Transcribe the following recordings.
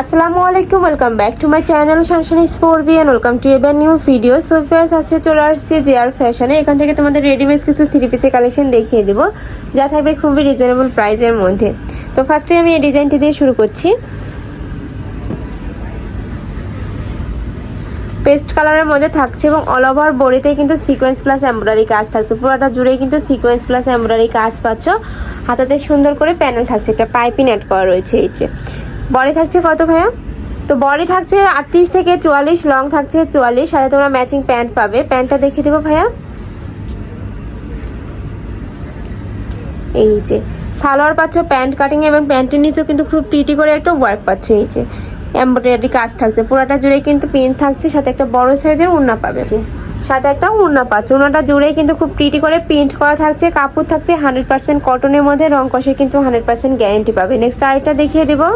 আসসালামু আলাইকুম welcome back to my channel শানশানি স্পোর বি অ্যান্ড ওয়েলকাম টু এবার নিউ ভিডিও সো ফার্স্ট আজকে চলে আসছি জেআর ফ্যাশনে এখান থেকে তোমাদের রেডিমেড কিছু থ্রি পিসের কালেকশন দেখিয়ে দেবো, যা থাকবে খুবই রিজনেবল প্রাইসের মধ্যে। তো ফার্স্টে আমি এই ডিজাইনটি দিয়ে শুরু করছি। পেস্ট কালারের মধ্যে থাকছে এবং অল ওভার বডিতে কিন্তু সিকোয়েন্স প্লাস এমব্রয়ডারি কাজ থাকছে। পুরোটা জুড়েই কিন্তু সিকোয়েন্স প্লাস এমব্রয়ডারি কাজ পাচ্ছ। হাতাতে সুন্দর করে প্যানেল থাকছে। একটা পাইপিং অ্যাড করা রয়েছে এই যে। বডি থাকছে কত ভাইয়া? তো বডি থাকছে আটত্রিশ থেকে চুয়াল্লিশ লং থাকছে চুয়াল্লিশ সাথে তোমরা ম্যাচিং প্যান্ট পাবে। প্যান্টটা দেখিয়ে দেবো ভাইয়া। এই যে সালোয়ার পাচ্ছ প্যান্ট কাটিং এবং প্যান্টের নিচেও কিন্তু খুব প্রিটি করে একটা ওয়ার্ক পাচ্ছ এই যে। এমব্রয়ডারি কাজ থাকছে পুরোটা জুড়ে কিন্তু পেন থাকছে সাথে একটা বড় সাইজের উন্না পাবে। সাথে একটা উন্না পাচ্ছ উন্নাটা জুড়ে কিন্তু খুব প্রিটি করে প্রিন্ট করা থাকছে কাপড় থাকছে হান্ড্রেড পার্সেন্ট কটনের মধ্যে রং কষে কিন্তু হান্ড্রেড পার্সেন্ট গ্যারেন্টি পাবে। নেক্সট আরেকটা দেখিয়ে দেবো।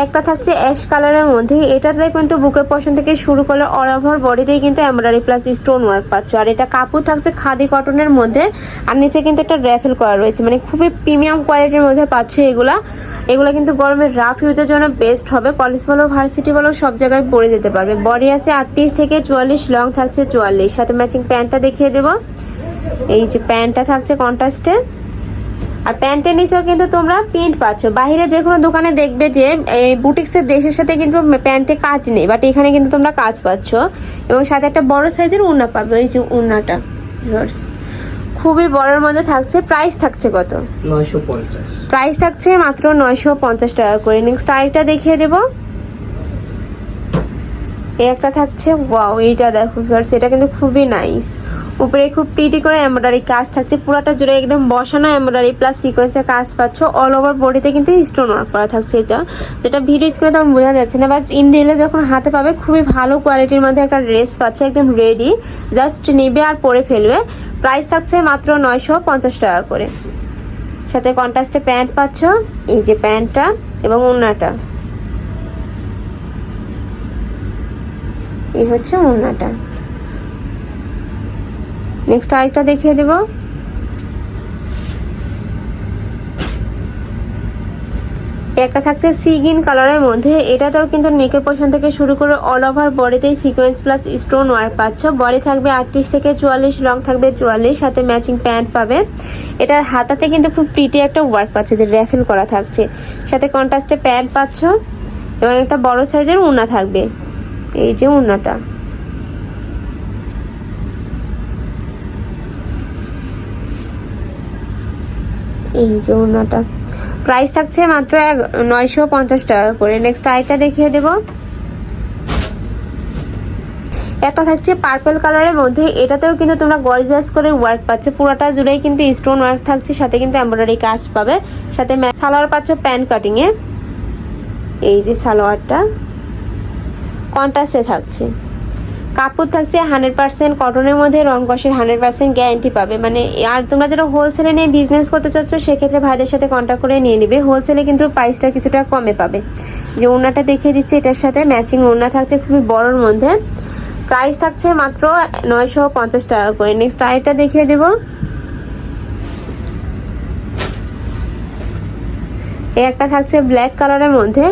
একটা থাকছে অ্যাশ কালারের মধ্যে। এটাতে কিন্তু বুকের পশন থেকে শুরু করলে অল ওভার বডিতেই কিন্তু এমব্রয়ডারি প্লাস স্টোন ওয়ার্ক পাচ্ছ। আর এটা কাপড় থাকছে খাদি কটনের মধ্যে। আর নিচে কিন্তু একটা র্যাফেল করা রয়েছে। মানে খুবই প্রিমিয়াম কোয়ালিটির মধ্যে পাচ্ছে এগুলা। এগুলো কিন্তু গরমের রাফ ইউজের জন্য বেস্ট হবে। কলেজ বলো ভার্সিটি বলো, সব জায়গায় পরে যেতে পারবে। বডি আছে আটত্রিশ থেকে চুয়াল্লিশ লং থাকছে চুয়াল্লিশ। সাথে ম্যাচিং প্যান্টটা দেখিয়ে দেবো। এই যে প্যান্টটা থাকছে কন্ট্রাস্টে আর প্যান্টের নিচেও কিন্তু তোমরা প্রিন্ট পাচ্ছ। বাহিরে যে কোনো দোকানে দেখবে যে বুটিক্সের দেশের সাথে কিন্তু প্যান্টে কাজ নেই বাট এখানে কিন্তু তোমরা কাজ পাচ্ছ। এবং সাথে একটা বড় সাইজের উন্না পাবে এই যে উন্নাটা খুবই বড়ের মধ্যে থাকছে প্রাইস থাকছে কত? নয়শো পঞ্চাশ। প্রাইস থাকছে মাত্র নয়শো পঞ্চাশ টাকা করে। নেক্সট আরেকটা দেখিয়ে দেবো। এই একটা থাকছে, ওয়াও, এইটা দেখো ভিউয়ার্স এটা কিন্তু খুবই নাইস উপরে খুব প্রিটি করে এমব্রয়ডারি কাজ থাকছে, পুরোটা জুড়ে একদম বসানো এমব্রয়ডারি প্লাস সিকোয়েন্সের কাজ পাচ্ছ অল ওভার বডিতে কিন্তু স্টোন ওয়ার্ক করা থাকছে এটা। যেটা ভিডিও স্ক্রিনে তেমন বোঝা যাচ্ছে না বাট ইন রিয়েলে যখন হাতে পাবে, খুবই ভালো কোয়ালিটির মধ্যে একটা ড্রেস পাচ্ছ, একদম রেডি জাস্ট নেবে আর পরে ফেলবে। প্রাইস থাকছে মাত্র নয়শো পঞ্চাশ টাকা করে। সাথে কন্ট্রাস্টে প্যান্ট পাচ্ছ, এই যে প্যান্টটা এবং ওড়নাটা। এই হচ্ছে ওড়নাটা। নেক্সট আরেকটা দেখিয়ে দেব। একটা থাকছে সি গ্রিন কালারের মধ্যে। এটাতেও কিন্তু নেকের পোষণ থেকে শুরু করে অল ওভার বডিতেই সিকোয়েন্স প্লাস স্টোন ওয়ার্ক পাচ্ছ। বডি থাকবে আটত্রিশ থেকে চুয়াল্লিশ লং থাকবে চুয়াল্লিশ, সাথে ম্যাচিং প্যান্ট পাবে। এটার হাতাতে কিন্তু খুব প্রিটি একটা ওয়ার্ক পাচ্ছে, যে র্যাফেল করা থাকছে। সাথে কন্ট্রাস্টে প্যান্ট পাচ্ছ এবং একটা বড় সাইজের উনা থাকবে। এই যে উন্নাটা। এই যে ওড়নাটা প্রাইস থাকছে মাত্র নয়শো পঞ্চাশ টাকা করে। নেক্সট আরেকটা দেখিয়ে দেব। একটা থাকছে পার্পল কালারের মধ্যে। এটাতেও কিন্তু তোমরা গর্জিয়াস করে ওয়ার্ক পাচ্ছ। পুরোটা জুড়েই কিন্তু স্টোন ওয়ার্ক থাকছে, সাথে কিন্তু এমব্রয়ডারি কাজ পাবে। সাথে সালোয়ার পাচ্ছ প্যান্ট কাটিং এ। এই যে সালোয়ারটা। কন্ট্রাস্টে থাকছে। কাপড় থাকছে হান্ড্রেড পার্সেন্ট, কটনের মধ্যে রং কষের হান্ড্রেড পার্সেন্ট গ্যারান্টি পাবে। মানে আর তোমরা যারা হোলসেলে নিয়ে বিজনেস করতে চাচ্ছ, সেক্ষেত্রে ভাইদের সাথে কন্ট্যাক্ট করে নিয়ে নেবে। হোলসেলে কিন্তু প্রাইসটা কিছুটা কমে পাবে। যে ওড়নাটা দেখিয়ে দিচ্ছে, এটার সাথে ম্যাচিং ওড়না থাকছে খুবই বড়োর মধ্যে। প্রাইস থাকছে মাত্র নয়শো পঞ্চাশ টাকা করে। নেক্সট আরেকটা দেখিয়ে দেবো। এই একটা থাকছে ব্ল্যাক কালারের মধ্যে।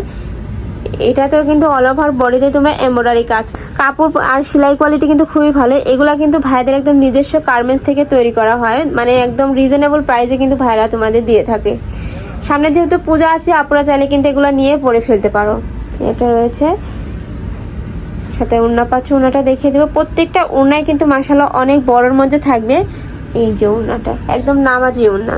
এটাতেও কিন্তু অল ওভার বডিতে তোমরা এমব্রয়ডারি কাজ, কাপড় আর সেলাই কোয়ালিটি কিন্তু খুবই ভালো। এগুলা কিন্তু ভাইদের একদম নিজস্ব গার্মেন্টস থেকে তৈরি করা হয়। মানে একদম রিজনেবল প্রাইসে কিন্তু ভাইরা তোমাদের দিয়ে থাকে। সামনে যেহেতু পূজা আছে আপনারা চাইলে কিন্তু এগুলো নিয়ে পরে ফেলতে পারো। এটা রয়েছে। সাথে উন্না পাচ্ছ উন্নাটা দেখিয়ে দেবো। প্রত্যেকটা উন্নায় কিন্তু মাসাল্লাহ অনেক বড়র মধ্যে থাকবে। এই যে উন্নাটা, একদম নামাজি উন্না।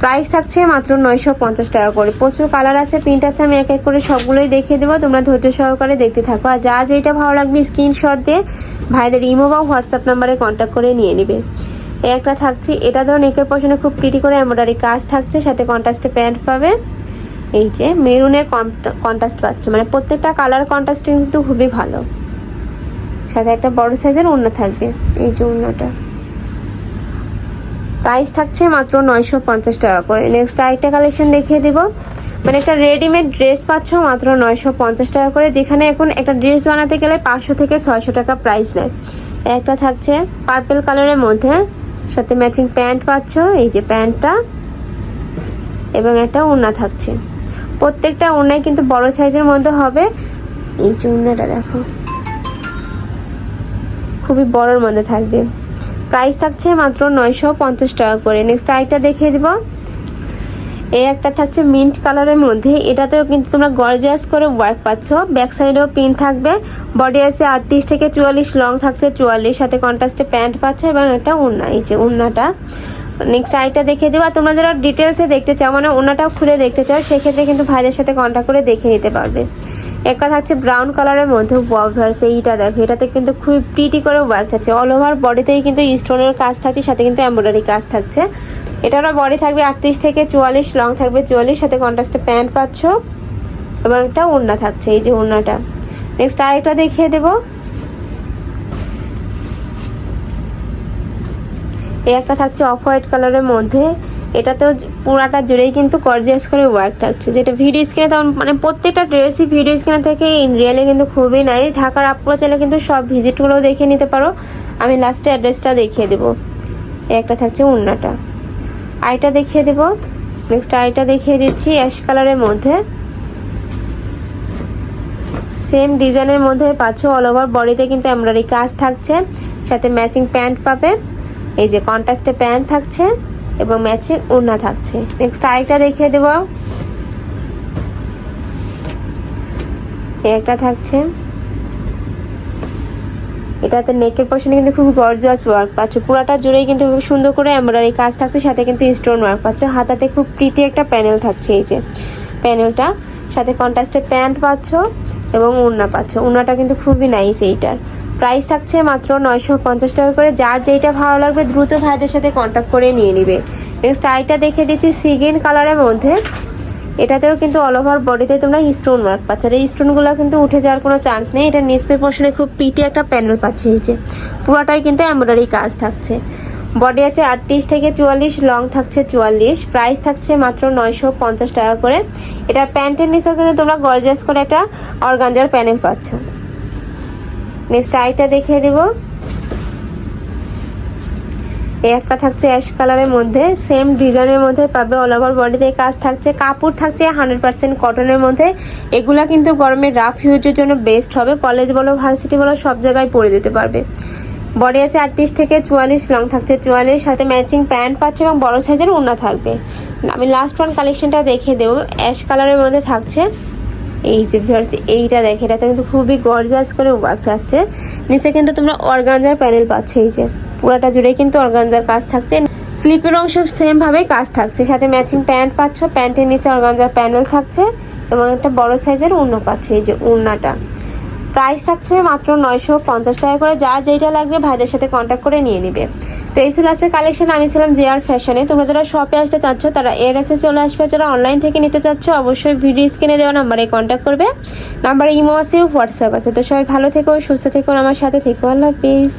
প্রাইস থাকছে মাত্র নয়শো পঞ্চাশ টাকা করে। প্রচুর কালার আছে, প্রিন্ট আছে, আমি এক এক করে সবগুলোই দেখিয়ে দেবো। তোমরা ধৈর্য সহকারে দেখতে থাকো। আর যার যেটা ভালো লাগবে স্ক্রিনশট দিয়ে ভাইদের ইমো বা হোয়াটসঅ্যাপ নাম্বারে কন্ট্যাক্ট করে নিয়ে নেবে। একটা থাকছে, এটা ধরো নেকের পশনে খুব প্রিটি করে এমব্রয়ডারি কাজ থাকছে, সাথে কন্ট্রাস্টে প্যান্ট পাবে। এই যে মেরুনের কন্ট্রাস্ট পাচ্ছে। মানে প্রত্যেকটা কালার কন্ট্রাস্ট কিন্তু খুবই ভালো। সাথে একটা বড় সাইজের ওড়না থাকবে। এই যে ওড়নাটা। প্রাইস থাকছে মাত্র নয়শো পঞ্চাশ টাকা করে। নেক্সট আরেকটা কালেকশন দেখিয়ে দিব। মানে একটা রেডিমেড ড্রেস পাচ্ছ মাত্র নয়শো পঞ্চাশ টাকা করে, যেখানে এখন একটা ড্রেস বানাতে গেলে পাঁচশো থেকে ছয়শো টাকা প্রাইস নেয়। একটা থাকছে পার্পেল কালারের মধ্যে, সাথে ম্যাচিং প্যান্ট পাচ্ছ, এই যে প্যান্টটা এবং একটা ওড়না থাকছে। প্রত্যেকটা ওড়নায় কিন্তু বড় সাইজের মধ্যে হবে। এই যে ওড়নাটা দেখো, খুবই বড়র মধ্যে থাকবে। প্রাইস থাকছে মাত্র নয়শো পঞ্চাশ টাকা করে। নেক্সট আরেকটা দেখিয়ে দিব। এই একটা থাকছে মিন্ট কালারের মধ্যে। এটাতেও কিন্তু তোমরা গর্জিয়াস করে ওয়ার্ক পাচ্ছ। ব্যাক সাইডেও পিন থাকবে। বডি আছে আটত্রিশ থেকে চুয়াল্লিশ লং থাকছে চুয়াল্লিশ। সাথে কন্ট্রাস্টে প্যান্ট পাচ্ছ এবং একটা ওড়না, এই যে ওড়নাটা। নেক্সট আইটা দেখিয়ে দেবো। আর তোমরা যারা ডিটেলসে দেখতে চাও মানে ওনাটাও খুলে দেখতে চাও, সেক্ষেত্রে কিন্তু ভাইদের সাথে কন্ট্যাক্ট করে দেখে নিতে পারবে। একটা থাকছে ব্রাউন কালারের মধ্যে ওয়ার্স এইটা দেখো, এটাতে কিন্তু খুবই প্রিটি করে ওয়ার্ক থাকছে। অল ওভার বডিতেই কিন্তু স্টোনের কাজ থাকছে, সাথে কিন্তু এমব্রয়ডারি কাজ থাকছে। এটারও বডি থাকবে আটত্রিশ থেকে চুয়াল্লিশ লং থাকবে চুয়াল্লিশ, সাথে কন্ট্রাস্টে প্যান্ট পাচ্ছ, এবং একটা ওড়না থাকছে, এই যে ওড়নাটা। নেক্সট আরেকটা দেখিয়ে দেবো। এই একটা থাকছে অফ হোয়াইট কালারের মধ্যে। এটাতেও পুরাটা জুড়েই কিন্তু গর্জিয়াস করে ওয়ার্ক থাকছে। যেটা ভিডিও স্ক্রিনে তেমন মানে প্রত্যেকটা ড্রেসই ভিডিও স্ক্রিনে থেকে ইন রিয়েলে কিন্তু খুবই নাই ঢাকার আপুরা চাইলে কিন্তু সব ভিজিটগুলো দেখে নিতে পারো। আমি লাস্টে অ্যাড্রেসটা দেখিয়ে দেবো। একটা থাকছে উন্নাটা। আইটা দেখিয়ে দেবো। নেক্সট আইটা দেখিয়ে দিচ্ছি অ্যাশ কালারের মধ্যে। সেম ডিজাইনের মধ্যে পাচ্ছ অল ওভার বডিতে কিন্তু এমব্রয়ডারি কাজ থাকছে। সাথে ম্যাচিং প্যান্ট পাবে। এই যে কন্ট্রাস্টে প্যান্ট থাকছে। এবং ম্যাচিং ওড়না থাকছে। নেক্সট আরেকটা দেখিয়ে দেব। একটা থাকছে। এটাতে নেকের পশনে কিন্তু খুব গর্জিয়াস ওয়ার্ক পাচ্ছ। পুরাটা জুড়েই কিন্তু খুব সুন্দর করে এমব্রয়ডারি কাজ থাকছে, সাথে কিন্তু স্টোন ওয়ার্ক পাচ্ছ। হাতাতে খুব প্রিটি একটা প্যানেল থাকছে এই যে। প্যানেলটা সাথে কন্ট্রাস্টের প্যান্ট পাচ্ছ এবং ওড়না পাচ্ছ। ওড়নাটা কিন্তু খুবই নাইস এইটার। প্রাইস থাকছে মাত্র নয়শো পঞ্চাশ টাকা করে। যার যেইটা ভালো লাগবে দ্রুত ভাইদের সাথে কন্ট্যাক্ট করে নিয়ে নিবে। নেক্সট আইটা দেখে দিচ্ছি সিগিন কালারের মধ্যে। এটাতেও কিন্তু অল ওভার বডিতে তোমরা স্টোন ওয়ার্ক পাচ্ছ। আর এই স্টোনগুলো কিন্তু উঠে যাওয়ার কোনো চান্স নেই। এটা নিচের পোর্শনে খুব পিটি একটা প্যানেল পাচ্ছে এই যে। পুরোটাই কিন্তু এমব্রয়ডারি কাজ থাকছে। বডি আছে আটত্রিশ থেকে চুয়াল্লিশ লং থাকছে চুয়াল্লিশ। প্রাইস থাকছে মাত্র নয়শো পঞ্চাশ টাকা করে। এটা প্যান্টের নিচেও কিন্তু তোমরা গর্জিয়াস করে একটা অর্গানজার প্যানেল পাচ্ছ। নেক্সট আইটা দেখিয়ে দেব। এই একটা থাকছে অ্যাশ কালারের মধ্যে। সেম ডিজাইনের মধ্যে পাবে অল ওভার বডিতে কাজ থাকছে। কাপড় থাকছে হান্ড্রেড পার্সেন্ট কটনের মধ্যে। এগুলা কিন্তু গরমে রাফ ইউজের জন্য বেস্ট হবে। কলেজ বলো ভার্সিটি বলো, সব জায়গায় পরে দিতে পারবে। বডি আছে আটত্রিশ থেকে চুয়াল্লিশ লং থাকছে চুয়াল্লিশ। সাথে ম্যাচিং প্যান্ট পাচ্ছে এবং বড় সাইজের ওড়না থাকবে। আমি লাস্ট ওয়ান কালেকশনটা দেখে দেবো। অ্যাশ কালারের মধ্যে থাকছে। এই যে ভিউয়ার্স এইটা দেখে, এটাতে কিন্তু খুবই গর্জাস করে ওয়ার্ক আছে। নিচে কিন্তু তোমরা অর্গানজার প্যানেল পাচ্ছ, এই যে। পুরাটা জুড়ে কিন্তু অর্গানজার কাজ থাকছে। স্লিপের অংশ সেম ভাবে কাজ থাকছে। সাথে ম্যাচিং প্যান্ট পাচ্ছ প্যান্টের নিচে অর্গানজার প্যানেল থাকছে এবং একটা বড় সাইজের উড়না পাচ্ছ, এই যে উড়নাটা প্রাইস থাকছে মাত্র নয়শো পঞ্চাশ টাকা করে। যা যেটা লাগবে ভাইদের সাথে কন্ট্যাক্ট করে নিয়ে নিবে। তো এই ছিল আজকে কালেকশন আমি ছিলাম জে আর ফ্যাশনে তোমরা যারা শপে আসতে চাচ্ছ, তারা এর এসে চলে আসবে। যারা অনলাইন থেকে নিতে চাচ্ছ, অবশ্যই ভিডিও স্ক্রিনে দেওয়া নাম্বারে কন্ট্যাক্ট করবে। নাম্বারে ইমো আছে হোয়াটসঅ্যাপ আছে। তো সবাই ভালো থেকো, সুস্থ থেকো আমার সাথে থেকো। আল্লাহ হাফিজ।